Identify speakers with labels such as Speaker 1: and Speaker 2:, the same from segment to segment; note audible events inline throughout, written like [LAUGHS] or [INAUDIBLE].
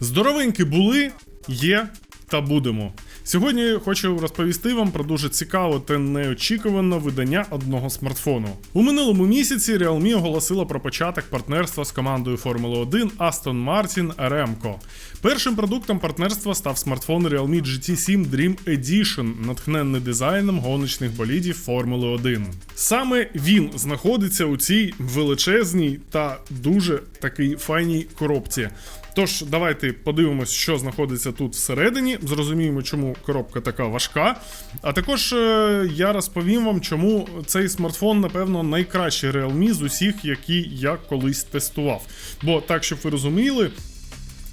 Speaker 1: Здоровенькі були, є та будемо. Сьогодні хочу розповісти вам про дуже цікаве та неочікуване видання одного смартфону. У минулому місяці Realme оголосила про початок партнерства з командою Формули 1 Aston Martin Aramco. Першим продуктом партнерства став смартфон Realme GT7 Dream Edition, натхненний дизайном гоночних болідів Формули 1. Саме він знаходиться у цій величезній та дуже такій файній коробці. Тож, давайте подивимось, що знаходиться тут всередині. Зрозуміємо, чому коробка така важка. А також е, я розповім вам, чому цей смартфон, напевно, найкращий Realme з усіх, які я колись тестував. Бо так, щоб ви розуміли.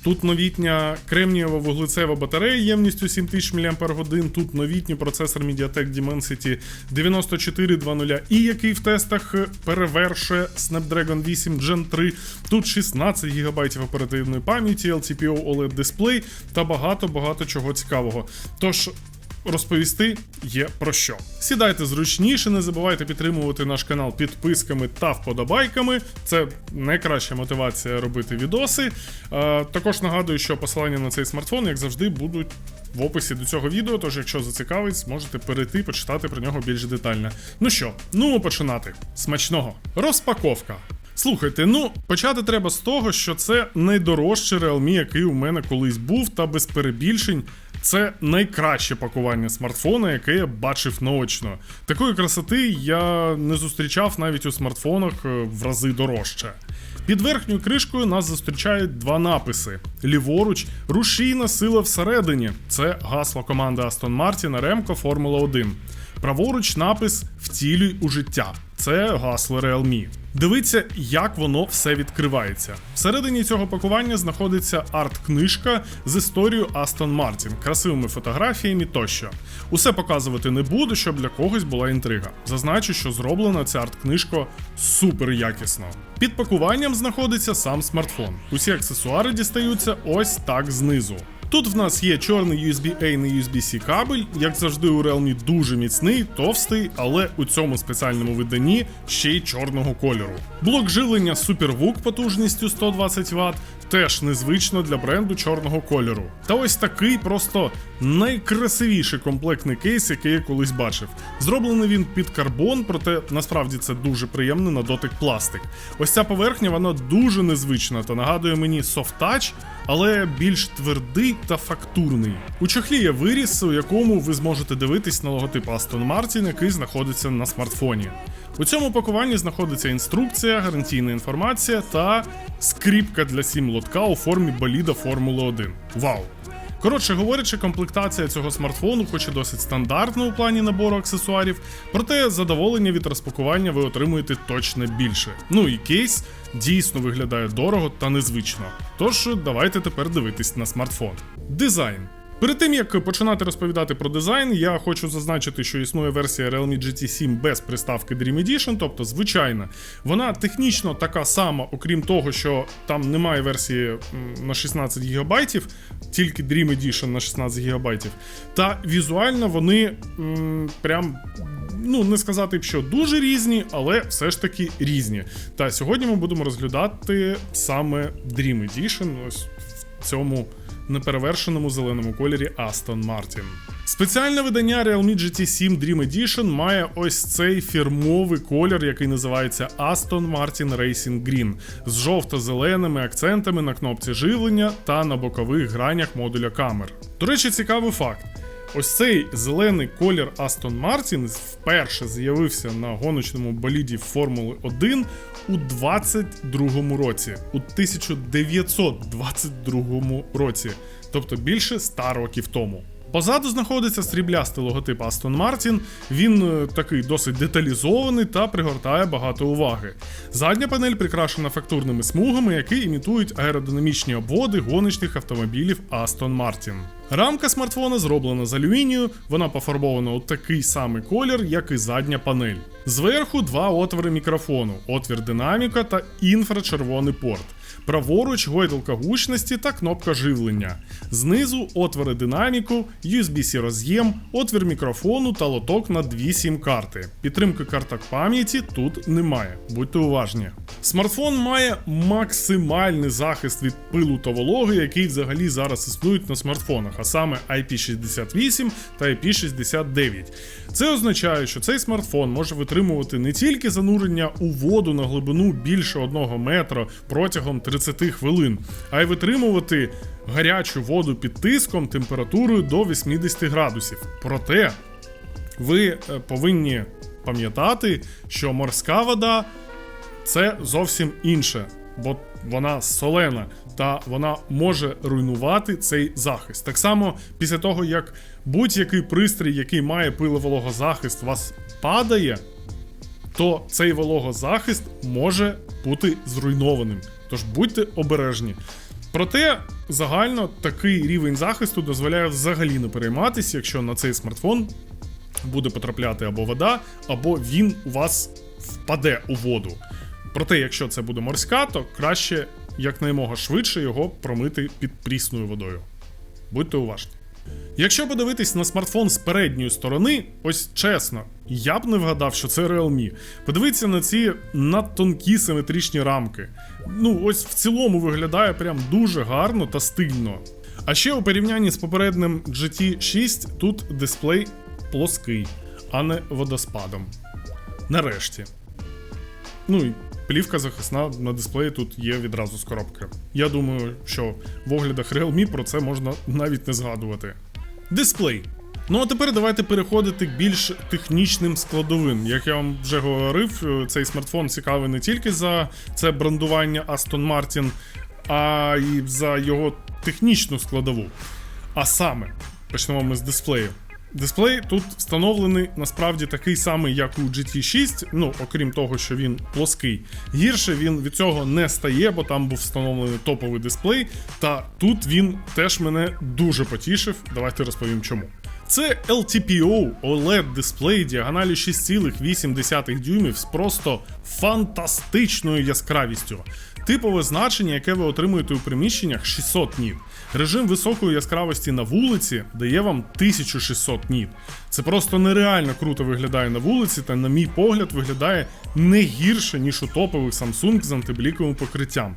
Speaker 1: Тут новітня кремнієва вуглецева батарея ємністю 7000 мАч, тут новітній процесор MediaTek Dimensity 9420 і який в тестах перевершує Snapdragon 8 Gen 3. Тут 16 ГБ оперативної пам'яті, LTPO OLED дисплей та багато-багато чого цікавого. Тож розповісти є про що. Сідайте зручніше, не забувайте підтримувати наш канал підписками та вподобайками. Це найкраща мотивація робити відоси. Е, також нагадую, що посилання на цей смартфон, як завжди, будуть. В описі до цього відео, тож якщо зацікавить, зможете перейти почитати про нього більш детально. Ну що, ну починати. Смачного. Розпаковка. Слухайте, ну почати треба з того, що це найдорожчий Realme, який у мене колись був, та без перебільшень. Це найкраще пакування смартфона, яке я бачив наочно. Такої красоти я не зустрічав навіть у смартфонах е, в рази дорожче. Під верхньою кришкою нас зустрічають два написи: ліворуч, рушійна сила всередині. Це гасло команди Астон Мартіна Ремко Формула 1. Праворуч напис Втілюй у життя. Це гасло Realme. Дивіться, як воно все відкривається. Всередині цього пакування знаходиться арт-книжка з історією Aston Martin, красивими фотографіями тощо. Усе показувати не буду, щоб для когось була інтрига. Зазначу, що зроблена ця арт-книжка супер якісно. Під пакуванням знаходиться сам смартфон. Усі аксесуари дістаються ось так знизу. Тут в нас є чорний USB-A на USB-C кабель, як завжди у Realme дуже міцний, товстий, але у цьому спеціальному виданні ще й чорного кольору. Блок живлення SuperVOOC потужністю 120 Вт, теж незвично для бренду чорного кольору. Та ось такий просто найкрасивіший комплектний кейс, який я колись бачив. Зроблений він під карбон, проте насправді це дуже приємний на дотик пластик. Ось ця поверхня, вона дуже незвична та нагадує мені touch, але більш твердий та фактурний. У чохлі є виріс, у якому ви зможете дивитись на логотип Aston Martin, який знаходиться на смартфоні. У цьому пакуванні знаходиться інструкція, гарантійна інформація та скріпка для сім лотка у формі боліда Формули 1. Вау! Коротше говорячи, комплектація цього смартфону, хоч і досить стандартна у плані набору аксесуарів, проте задоволення від розпакування ви отримуєте точно більше. Ну і кейс дійсно виглядає дорого та незвично. Тож давайте тепер дивитись на смартфон. Дизайн. Перед тим як починати розповідати про дизайн, я хочу зазначити, що існує версія Realme GT7 без приставки Dream Edition, тобто звичайна. Вона технічно така сама, окрім того, що там немає версії на 16 ГБ, тільки Dream Edition на 16 ГБ. Та візуально вони м, прям. Ну, не сказати б, що дуже різні, але все ж таки різні. Та сьогодні ми будемо розглядати саме Dream Edition, ось цьому неперевершеному зеленому кольорі Aston Martin. Спеціальне видання Realme GT7 Dream Edition має ось цей фірмовий колір, який називається Aston Martin Racing Green з жовто-зеленими акцентами на кнопці живлення та на бокових гранях модуля камер. До речі, цікавий факт. Ось цей зелений колір Aston Martin вперше з'явився на гоночному боліді Формули 1 у 22-му році, у 1922 році, тобто більше 100 років тому. Позаду знаходиться сріблястий логотип Aston Martin. Він е, такий досить деталізований та пригортає багато уваги. Задня панель прикрашена фактурними смугами, які імітують аеродинамічні обводи гоночних автомобілів Aston Martin. Рамка смартфона зроблена з алюмінію, вона пофарбована у такий самий колір, як і задня панель. Зверху два отвори мікрофону: отвір динаміка та інфрачервоний порт. Праворуч гойдалка гучності та кнопка живлення. Знизу отвори динаміку, USB-C роз'єм, отвір мікрофону та лоток на дві сім-карти. Підтримки карток пам'яті тут немає. Будьте уважні. Смартфон має максимальний захист від пилу та вологи, який взагалі зараз існують на смартфонах, а саме IP68 та IP69. Це означає, що цей смартфон може витримувати не тільки занурення у воду на глибину більше 1 метра протягом 30 хвилин, а й витримувати гарячу воду під тиском температурою до 80 градусів. Проте ви е, повинні пам'ятати, що морська вода це зовсім інше, бо вона солена та вона може руйнувати цей захист. Так само, після того, як будь-який пристрій, який має пиловологозахист, вас падає, то цей вологозахист може бути зруйнованим. Тож будьте обережні. Проте загально такий рівень захисту дозволяє взагалі не перейматися, якщо на цей смартфон буде потрапляти або вода, або він у вас впаде у воду. Проте, якщо це буде морська, то краще якнаймога швидше його промити під прісною водою. Будьте уважні. Якщо подивитись на смартфон з передньої сторони, ось чесно, я б не вгадав, що це Realme. Подивіться на ці надтонкі симетричні рамки. Ну, ось в цілому виглядає прям дуже гарно та стильно. А ще у порівнянні з попереднім GT6 тут дисплей плоский, а не водоспадом. Нарешті. Ну і плівка захисна на дисплеї тут є відразу з коробки. Я думаю, що в оглядах Realme про це можна навіть не згадувати. Дисплей. Ну а тепер давайте переходити більш технічним складовим. Як я вам вже говорив, е, цей смартфон цікавий не тільки за це брендування Aston Martin, а й за його технічну складову. А саме, почнемо ми з дисплею. Дисплей тут встановлений насправді такий самий, як у GT6, ну окрім того, що він плоский. Гірше він від цього не стає, бо там був встановлений топовий дисплей. Та тут він теж мене дуже потішив. Давайте розповім чому. Це LTPO OLED дисплей діагоналю 6,8 дюймів з просто фантастичною яскравістю. Типове значення, яке ви отримуєте у приміщеннях 600 ніт. Режим високої яскравості на вулиці дає вам 1600 ніт. Це просто нереально круто виглядає на вулиці, та, на мій погляд, виглядає не гірше, ніж у топових Samsung з антибліковим покриттям.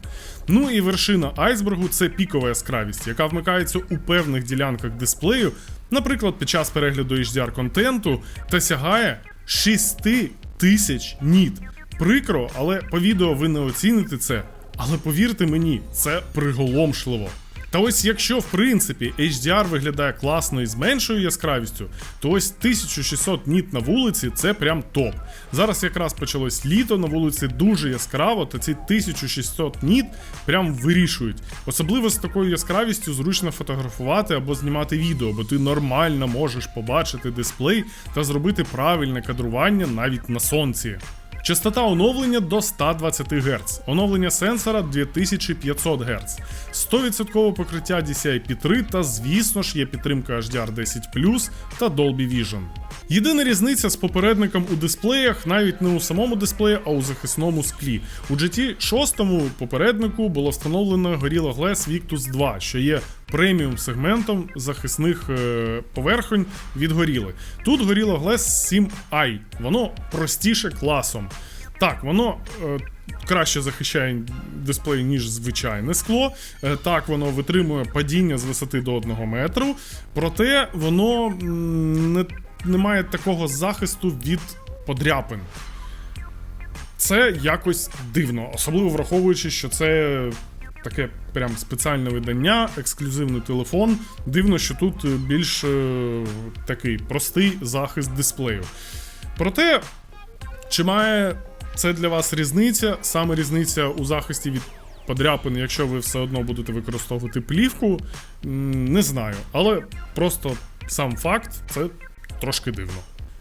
Speaker 1: Ну і вершина айсбергу це пікова яскравість, яка вмикається у певних ділянках дисплею, наприклад, під час перегляду HDR контенту, та сягає 6000 ніт. Прикро, але по відео ви не оціните це. Але повірте мені, це приголомшливо. Та ось якщо в принципі HDR виглядає класно і з меншою яскравістю, то ось 1600 ніт на вулиці це прям топ. Зараз якраз почалось літо, на вулиці дуже яскраво, та ці 1600 ніт прям вирішують. Особливо з такою яскравістю зручно фотографувати або знімати відео, бо ти нормально можеш побачити дисплей та зробити правильне кадрування навіть на сонці. Частота оновлення до 120 Гц, оновлення сенсора 2500 Гц, 100% покриття DCI-P3 та, звісно ж, є підтримка HDR10 та Dolby Vision. Єдина різниця з попередником у дисплеях навіть не у самому дисплеї, а у захисному склі. У GT6 попереднику було встановлено Gorilla Glass Victus 2, що є преміум сегментом захисних е, поверхонь від Gorilla. Тут Gorilla Glass 7i, воно простіше класом. Так, воно е, краще захищає дисплей, ніж звичайне скло. Е, так, воно витримує падіння з висоти до 1 метру, проте воно не, не має такого захисту від подряпин. Це якось дивно, особливо враховуючи, що це таке прям спеціальне видання, ексклюзивний телефон. Дивно, що тут більш е, такий простий захист дисплею. Проте, чи має це для вас різниця? Саме різниця у захисті від подряпин, якщо ви все одно будете використовувати плівку, не знаю. Але просто сам факт це трошки дивно.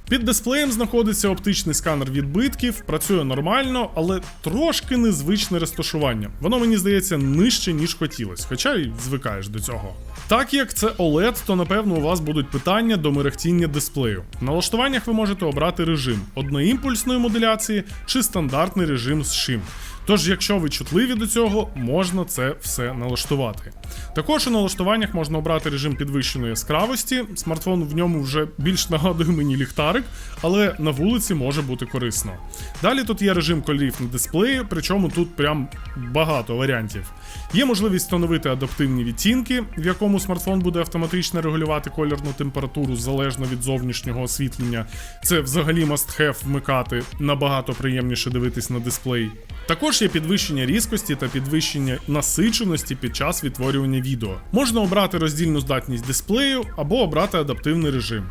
Speaker 1: Під дисплеєм знаходиться оптичний сканер відбитків, працює нормально, але трошки незвичне розташування. Воно мені здається нижче, ніж хотілося, хоча й звикаєш до цього. Так як це OLED, то напевно у вас будуть питання до мерехтіння дисплею. В налаштуваннях ви можете обрати режим одноімпульсної модуляції чи стандартний режим з шим. Тож, якщо ви чутливі до цього, можна це все налаштувати. Також у налаштуваннях можна обрати режим підвищеної яскравості. Смартфон в ньому вже більш нагадує мені ліхтарик, але на вулиці може бути корисно. Далі тут є режим кольорів на дисплеї, причому тут прям багато варіантів. Є можливість встановити адаптивні відтінки, в якому смартфон буде автоматично регулювати кольорну температуру залежно від зовнішнього освітлення. Це взагалі must have вмикати набагато приємніше дивитись на дисплей. Також є підвищення різкості та підвищення насиченості під час відтворювання відео. Можна обрати роздільну здатність дисплею або обрати адаптивний режим.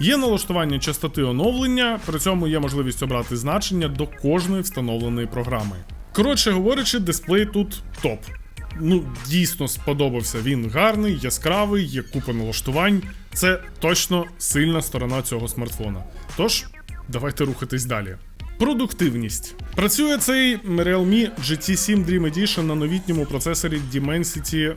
Speaker 1: Є налаштування частоти оновлення, при цьому є можливість обрати значення до кожної встановленої програми. Коротше говорячи, дисплей тут топ. Ну, дійсно сподобався. Він гарний, яскравий, є купа налаштувань. Це точно сильна сторона цього смартфона. Тож, давайте рухатись далі. Продуктивність. Працює цей Realme GT7 Dream Edition на новітньому процесорі Dimensity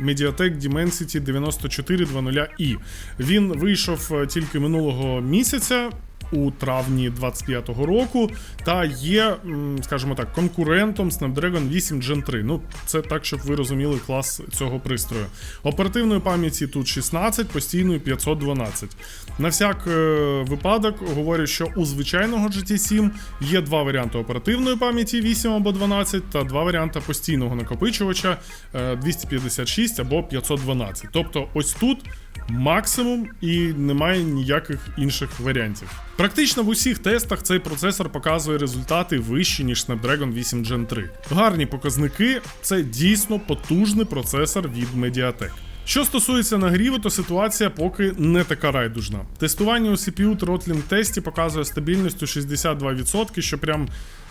Speaker 1: Mediatek Dimensity 9400i. Він вийшов е, тільки минулого місяця. У травні 25-го року, та є, скажімо так, конкурентом Snapdragon 8 Gen 3. Ну, це так, щоб ви розуміли клас цього пристрою. Оперативної пам'яті тут 16, постійної 512. На всяк е, випадок говорю, що у звичайного GT7 є два варіанти оперативної пам'яті 8 або 12, та два варіанти постійного накопичувача е, 256 або 512. Тобто, ось тут максимум і немає ніяких інших варіантів. Практично в усіх тестах цей процесор показує результати вищі, ніж Snapdragon 8 Gen 3. Гарні показники це дійсно потужний процесор від Mediatek. Що стосується нагріву, то ситуація поки не така райдужна. Тестування у CPU Throttling тесті показує стабільність у 62%, що прям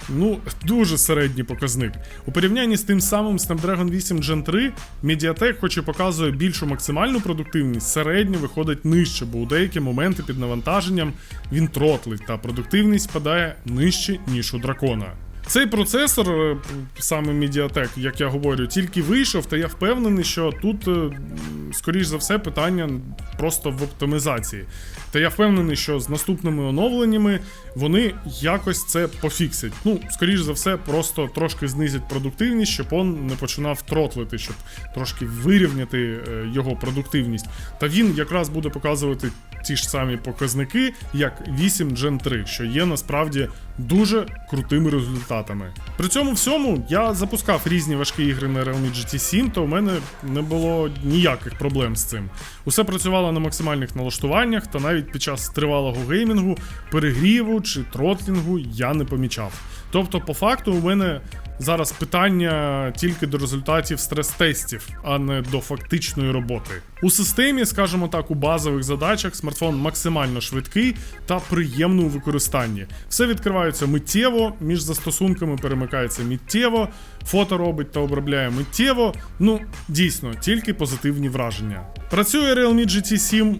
Speaker 1: ну дуже середній показник. У порівнянні з тим самим Snapdragon 8 Gen 3, Mediatek, хоч і показує більшу максимальну продуктивність, середньо виходить нижче, бо у деякі моменти під навантаженням він тротлить, та продуктивність спадає нижче, ніж у дракона. Цей процесор, е, саме Mediatek, як я говорю, тільки вийшов, та я впевнений, що тут, е, скоріш за все, питання просто в оптимізації. Та я впевнений, що з наступними оновленнями вони якось це пофіксять. Ну, скоріш за все, просто трошки знизять продуктивність, щоб он не починав тротлити, щоб трошки вирівняти е, його продуктивність. Та він якраз буде показувати ті ж самі показники, як 8 Gen 3, що є насправді дуже крутими результатами. При цьому всьому я запускав різні важкі ігри на Realme GT 7, то у мене не було ніяких проблем з цим. Усе працювало на максимальних налаштуваннях, та навіть під час тривалого геймінгу, перегріву чи тротлінгу я не помічав. Тобто, по факту, у мене зараз питання тільки до результатів стрес-тестів, а не до фактичної роботи. У системі, скажімо так, у базових задачах смартфон максимально швидкий та приємний у використанні. Все відкривається миттєво, між застосунками перемикається миттєво, фото робить та обробляє миттєво. Ну, дійсно, тільки позитивні враження. Працює Realme GT 7,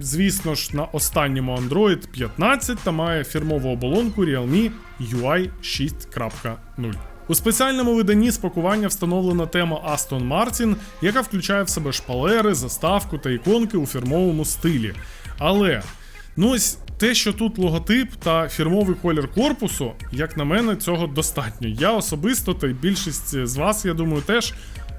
Speaker 1: звісно ж, на останньому Android 15 та має фірмову оболонку Realme UI 6.0. У спеціальному виданні спакування встановлена тема Aston Martin, яка включає в себе шпалери, заставку та іконки у фірмовому стилі. Але ну ось те, що тут логотип та фірмовий колір корпусу, як на мене, цього достатньо. Я особисто, та й більшість з вас, я думаю, теж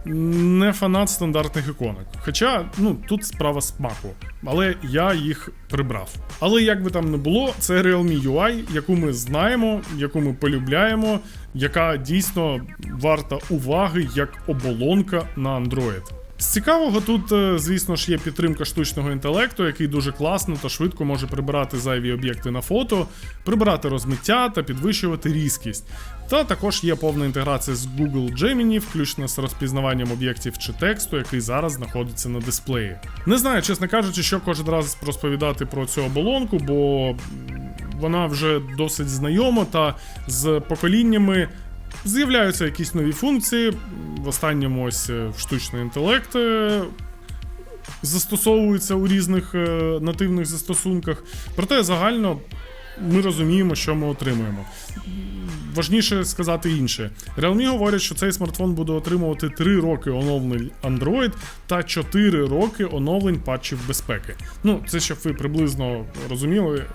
Speaker 1: не фанат стандартних іконок. Хоча, ну, тут справа смаку. Але я їх прибрав. Але як би там не було, це Realme UI, яку ми знаємо, яку ми полюбляємо, яка дійсно варта уваги як оболонка на Android. З цікавого тут, е, звісно ж, є підтримка штучного інтелекту, який дуже класно та швидко може прибирати зайві об'єкти на фото, прибирати розмиття та підвищувати різкість. Та також є повна інтеграція з Google Gemini, включно з розпізнаванням об'єктів чи тексту, який зараз знаходиться на дисплеї. Не знаю, чесно кажучи, що кожен раз розповідати про цю оболонку, бо вона вже досить знайома та з поколіннями З'являються якісь нові функції. В останньому ось е, штучний інтелект е, застосовується у різних е, нативних застосунках. Проте загально ми розуміємо, що ми отримуємо. Важніше сказати інше. Realme говорять, що цей смартфон буде отримувати 3 роки оновлень Android та 4 роки оновлень патчів безпеки. Ну, це щоб ви приблизно розуміли,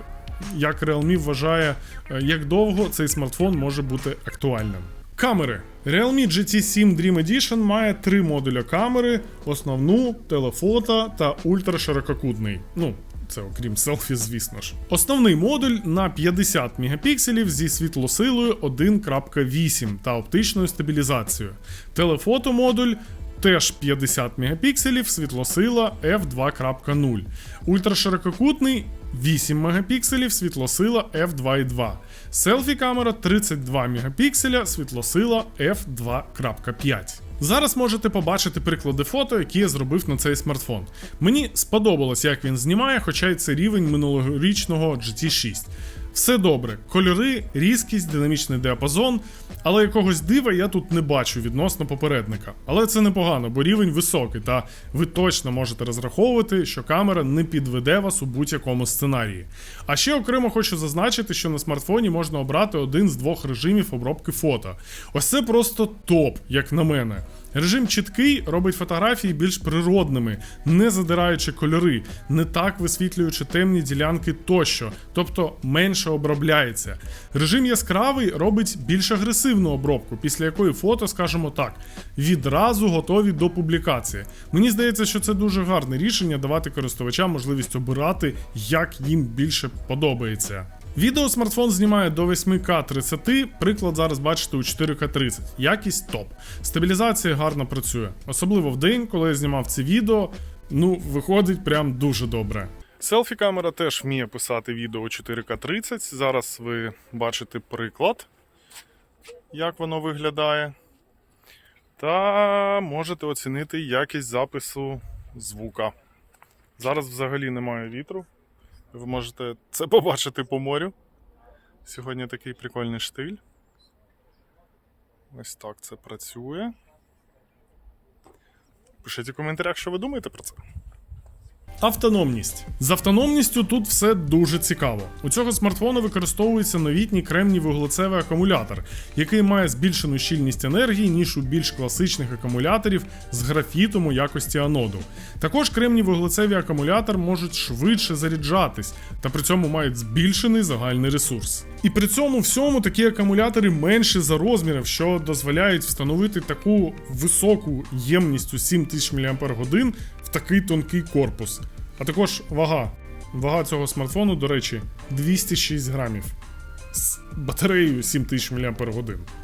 Speaker 1: як Realme вважає, е, як довго цей смартфон може бути актуальним. Камери. Realme GT7 Dream Edition має три модуля камери: основну, телефото та ультраширококутний. Ну, це окрім селфі, звісно ж. Основний модуль на 50 мегапікселів зі світлосилою 1.8 та оптичною стабілізацією. Телефото модуль теж 50 мегапікселів, світлосила f2.0. Ультраширококутний 8 мегапікселів, світлосила f2.2. Селфі камера 32 мегапікселя, світлосила f2.5. Зараз можете побачити приклади фото, які я зробив на цей смартфон. Мені сподобалось, як він знімає, хоча й це рівень минулорічного GT6. Все добре, кольори, різкість, динамічний діапазон, але якогось дива я тут не бачу відносно попередника. Але це непогано, бо рівень високий, та ви точно можете розраховувати, що камера не підведе вас у будь-якому сценарії. А ще окремо хочу зазначити, що на смартфоні можна обрати один з двох режимів обробки фото. Ось це просто топ, як на мене. Режим чіткий робить фотографії більш природними, не задираючи кольори, не так висвітлюючи темні ділянки тощо, тобто менше обробляється. Режим яскравий робить більш агресивну обробку, після якої фото, скажімо так, відразу готові до публікації. Мені здається, що це дуже гарне рішення давати користувачам можливість обирати, як їм більше подобається. Відео смартфон знімає до 8К 30, приклад зараз бачите у 4К 30. Якість топ. Стабілізація гарно працює. Особливо в день, коли я знімав це відео, ну, виходить прям дуже добре. Селфі камера теж вміє писати відео у 4К 30. Зараз ви бачите приклад, як воно виглядає. Та можете оцінити якість запису звука. Зараз взагалі немає вітру. Ви можете це побачити по морю. Сьогодні такий прикольний штиль. Ось так це працює. Пишіть у коментарях, що ви думаєте про це. Автономність. З автономністю тут все дуже цікаво. У цього смартфону використовується новітній кремній вуглецевий акумулятор, який має збільшену щільність енергії, ніж у більш класичних акумуляторів з графітом у якості аноду. Також кремній вуглецевий акумулятор можуть швидше заряджатись, та при цьому мають збільшений загальний ресурс. І при цьому всьому такі акумулятори менші за розмірів, що дозволяють встановити таку високу ємність у 7000 мАч такий тонкий корпус. А також вага. Вага цього смартфону, до речі, 206 грамів. З батареєю 7000 мАч.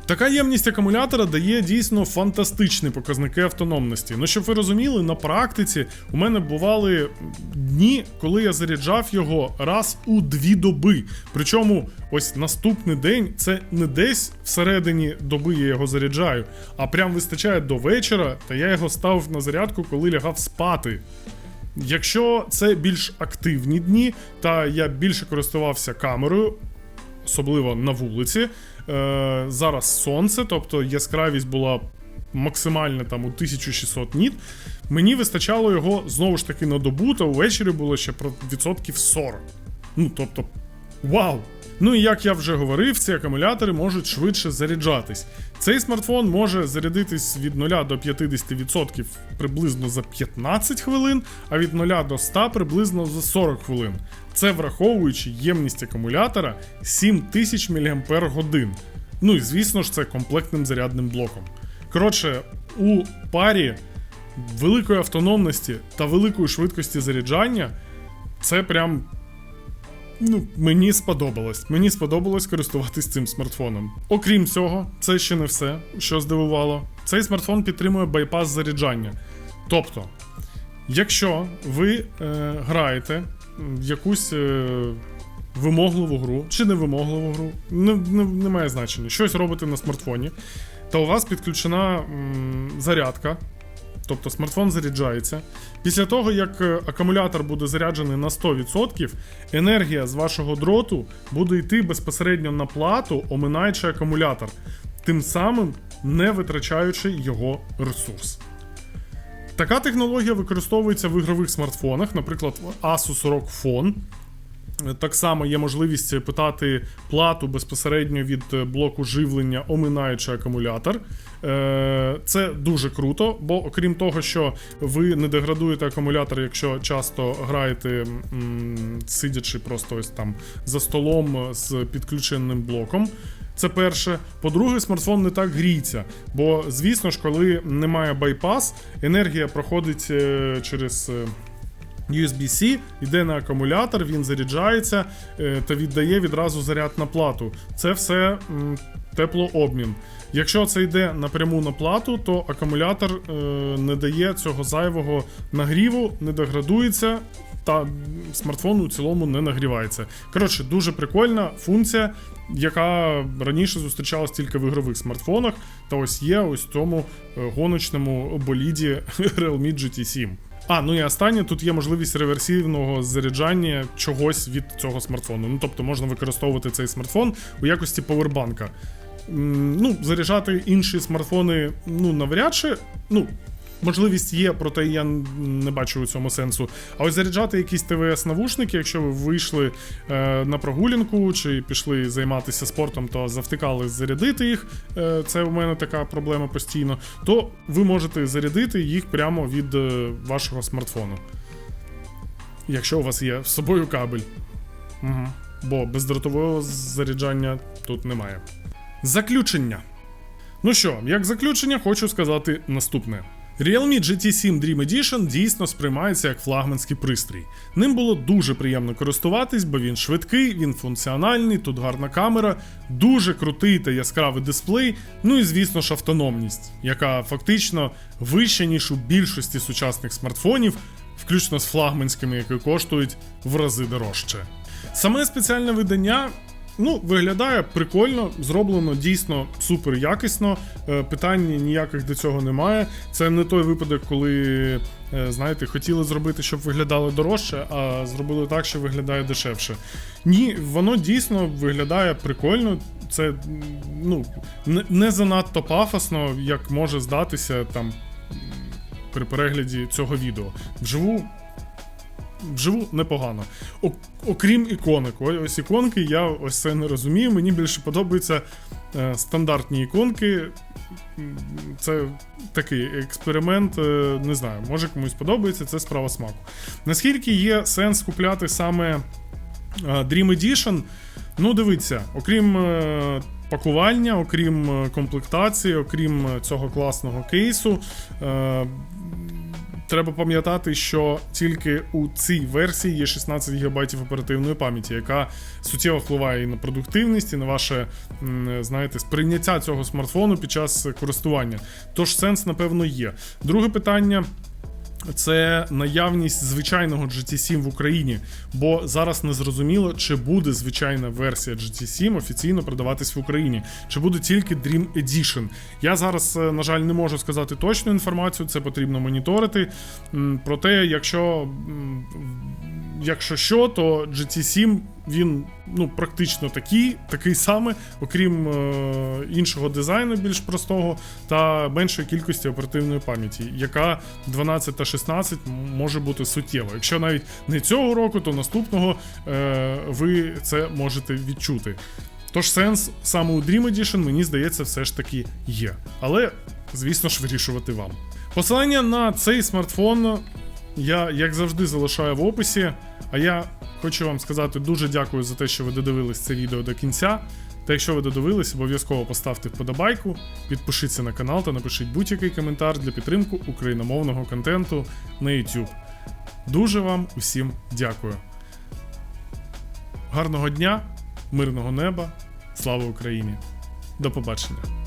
Speaker 1: Така ємність акумулятора дає дійсно фантастичні показники автономності. Ну, щоб ви розуміли, на практиці у мене бували дні, коли я заряджав його раз у дві доби. Причому ось наступний день це не десь всередині доби я його заряджаю, а прям вистачає до вечора, та я його ставив на зарядку, коли лягав спати. Якщо це більш активні дні, та я більше користувався камерою, особливо на вулиці. Е, зараз сонце, тобто яскравість була максимальна там у 1600 ніт. Мені вистачало його знову ж таки на добу, та увечері було ще про відсотків 40. Ну тобто, вау! Ну і як я вже говорив, ці акумулятори можуть швидше заряджатись. Цей смартфон може зарядитись від 0 до 50% приблизно за 15 хвилин, а від 0 до 100 приблизно за 40 хвилин. Це враховуючи ємність акумулятора 7000 мАч. Ну і звісно ж, це комплектним зарядним блоком. Коротше, у парі великої автономності та великої швидкості заряджання це прям Ну, мені сподобалось. Мені сподобалось користуватись цим смартфоном. Окрім цього, це ще не все, що здивувало. Цей смартфон підтримує байпас заряджання. Тобто, якщо ви е, граєте якусь е, вимогливу гру чи невимогливу гру, не, не, не має значення, щось робите на смартфоні, та у вас підключена м, зарядка. Тобто смартфон заряджається. Після того, як е, акумулятор буде заряджений на 100%, енергія з вашого дроту буде йти безпосередньо на плату, оминаючи акумулятор, тим самим не витрачаючи його ресурс. Така технологія використовується в ігрових смартфонах, наприклад, в Asus ROG Phone. Так само є можливість питати плату безпосередньо від блоку живлення, оминаючи акумулятор. Е, Це дуже круто, бо окрім того, що ви не деградуєте акумулятор, якщо часто граєте, сидячи просто ось там за столом з підключеним блоком. Це перше. По-друге, смартфон не так гріється. Бо, звісно ж, коли немає байпас, енергія проходить е, через. USB-C йде на акумулятор, він заряджається е, та віддає відразу заряд на плату. Це все теплообмін. Якщо це йде напряму на плату, то акумулятор е, не дає цього зайвого нагріву, не деградується. Та смартфон у цілому не нагрівається. Коротше, дуже прикольна функція, яка раніше зустрічалась тільки в ігрових смартфонах. Та ось є ось в цьому е, гоночному боліді [LAUGHS] Realme GT7. А, ну і останнє, тут є можливість реверсивного заряджання чогось від цього смартфону. Ну тобто можна використовувати цей смартфон у якості повербанка. Ну, заряджати інші смартфони, ну, навряд чи. Ну, можливість є, проте я не бачу у цьому сенсу. А ось заряджати якісь ТВС-навушники, якщо ви вийшли е, на прогулянку чи пішли займатися спортом, то завтикали зарядити їх. Е, це у мене така проблема постійно. То ви можете зарядити їх прямо від е, вашого смартфону. Якщо у вас є з собою кабель. Угу. Бо бездротового заряджання тут немає. Заключення. Ну що, як заключення, хочу сказати наступне. Realme GT7 Dream Edition дійсно сприймається як флагманський пристрій. Ним було дуже приємно користуватись, бо він швидкий, він функціональний, тут гарна камера, дуже крутий та яскравий дисплей, ну і звісно ж автономність, яка фактично вища, ніж у більшості сучасних смартфонів, включно з флагманськими, які коштують в рази дорожче. Саме спеціальне видання Ну, виглядає прикольно, зроблено дійсно супер якісно. Е, Питань ніяких до цього немає. Це не той випадок, коли, е, знаєте, хотіли зробити, щоб виглядало дорожче, а зробили так, що виглядає дешевше. Ні, воно дійсно виглядає прикольно. Це ну, не, не занадто пафосно, як може здатися там при перегляді цього відео. Вживу Вживу непогано. О- окрім іконок. Ось іконки, я ось це не розумію. Мені більше подобаються е, стандартні іконки. Це такий експеримент, е, не знаю, може комусь подобається, це справа смаку. Наскільки є сенс купляти саме е, Dream Edition? Ну, дивіться, окрім е, пакування, окрім е, комплектації, окрім е, цього класного кейсу. Треба пам'ятати, що тільки у цій версії є 16 ГБ оперативної пам'яті, яка суттєво впливає і на продуктивність, і на ваше знаєте, сприйняття цього смартфону під час користування. Тож сенс, напевно, є. Друге питання. Це наявність звичайного GT7 в Україні, бо зараз не зрозуміло, чи буде звичайна версія GT7 офіційно продаватись в Україні, чи буде тільки Dream Edition. Я зараз, е, на жаль, не можу сказати точну інформацію, це потрібно моніторити. Проте, якщо, якщо що, то GT7 він ну, практично такий, такий самий, окрім е, іншого дизайну, більш простого, та меншої кількості оперативної пам'яті, яка 12 та 16 може бути суттєва. Якщо навіть не цього року, то наступного е, ви це можете відчути. Тож сенс саме у Dream Edition, мені здається, все ж таки є. Але, звісно ж, вирішувати вам. Посилання на цей смартфон я, як завжди, залишаю в описі. А я хочу вам сказати дуже дякую за те, що ви додивились це відео до кінця. Та якщо ви додивились, обов'язково поставте вподобайку, підпишіться на канал та напишіть будь-який коментар для підтримки україномовного контенту на YouTube. Дуже вам усім дякую. Гарного дня, мирного неба, слава Україні! До побачення!